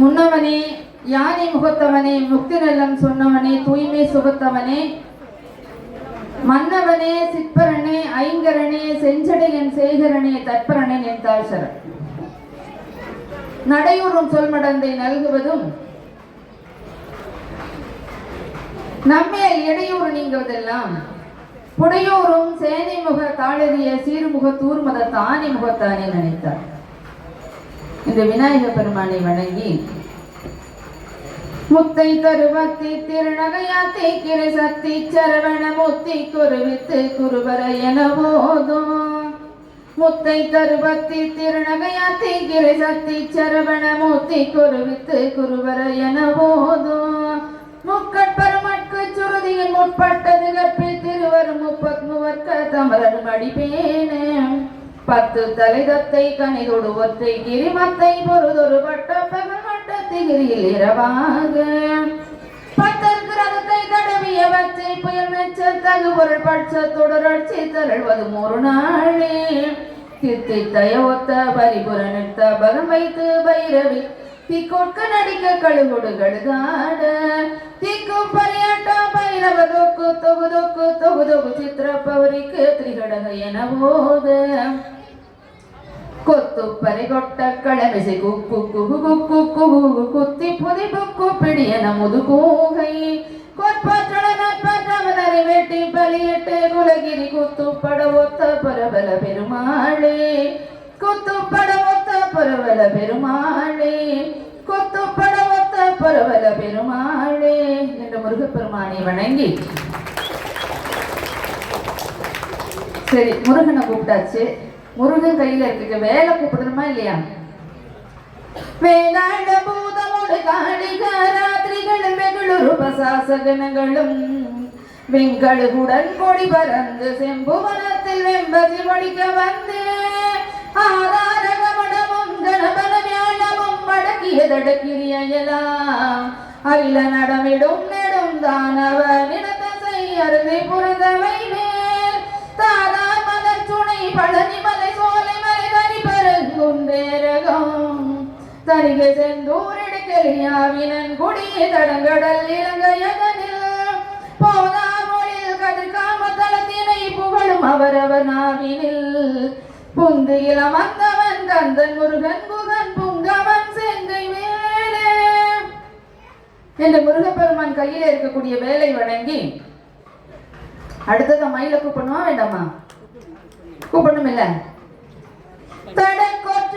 முன்னவனே யானை முகத்தவனே முக்தி நலம் சொன்னவனே தூய்மை சுகத்தவனே. மன்னவனே சிற்பரனே ஐங்கரனே செஞ்சடையன் சேகரனே தற்பரனே நின்றாள் சரண் நடையூறும் சொல்மடந்தை நல்குவதும் நம்மேல் இடையூறு நீங்குவதெல்லாம் புடையூரும் சேனை முக தாளறிய சீர்முக தூர்மத தானி முகத்தானே நினைத்தார். இந்த விநாயக பெருமானை வணங்கி முத்தை தருவத்தி திருநகையாத்தி கிரை சக்தி சரவண முத்தி குருவித்து குருவர என போதும். முத்தை தருவத்தி திருநகையாத்தி கிரை சக்தி சரவண மூத்தி குருவித்து குருவர என போதும். முக்கட்பருமட்கு சுருதியின் முற்பட்டது கற்பில் திருவரும் முப்பத் முவர்க்க தமரர் மடிப்பேனே பத்து தலைதத்தை கனிதொடு ஒற்றை கிரிமத்தை பொருதொரு பட்ட பகல் மட்ட திகிரியில் இரவாக. பத்தற்கு ரதத்தை தடவியவற்றை புயல் மெச்ச தகு பொருள் பட்ச தொடரட்சி தரழ்வது ஒரு நாளே. தித்தை தயவொத்த பரிபுர நிறுத்த பகம் வைத்து பைரவி திக்கொட்க நடிக்க கழுகுடு கழுதாட. போது விசித்திர பௌரிக்கு திரிகடக என போது ಕೊತ್ತು ಪರಿಗೊಟ್ಟ ಕಳಬಿಸಿ ಕುಕ್ಕು ಕುಹು ಕುಕ್ಕು ಕುಹು ಕುತ್ತಿ ಪುದಿ ಬುಕ್ಕು ಪಿಡಿಯನ ಮುದುಕೂಗೈ கொற்பற்றவனரை வெட்டி பலியிட்டு குலகிரி குத்துப்பட ஒத்த பரவல பெருமாளே. குத்துப்பட ஒத்த பரவல பெருமாளே. குத்துப்பட ஒத்த பரவல பெருமாளே. என்று முருகப்பெருமானை வணங்கி சரி முருகனை கூப்பிட்டாச்சு. முருகன் கையில இருக்க. வேலை கூப்பிடணுமா இல்லையா? வேதாண்ட பூதமோடு காளிக ராத்திரிகளும் வெகுளுரு பசாசகனங்களும் வெங்கடுகுடன் கொடி பறந்து செம்புவனத்தில் வெம்பதி ஒழிக்க வந்து. ஆதாரகமடமும் கணபன வியாழமும் மடக்கியதடக்கிரியலாம் அகில நடமிடும் நெடும் தானவ தரிகை செந்தூரிடுக்கலியாவினன் குடிய தடங்கடல் இலங்கையதனில் போதார் மொழியில் கதிர் காமத்தலத்தினை புகழும் அவரவர் நாவினில். புந்தியில் அமர்ந்தவன் கந்தன் முருகன் புகன் புங்கவன் செங்கை வேலே என்று முருகப்பெருமான் கையில் இருக்கக்கூடிய வேலை வணங்கி அடுத்தது மயில கூப்பிடணுமா வேண்டாமா? கூப்பிடணும் இல்ல தடை கொற்ற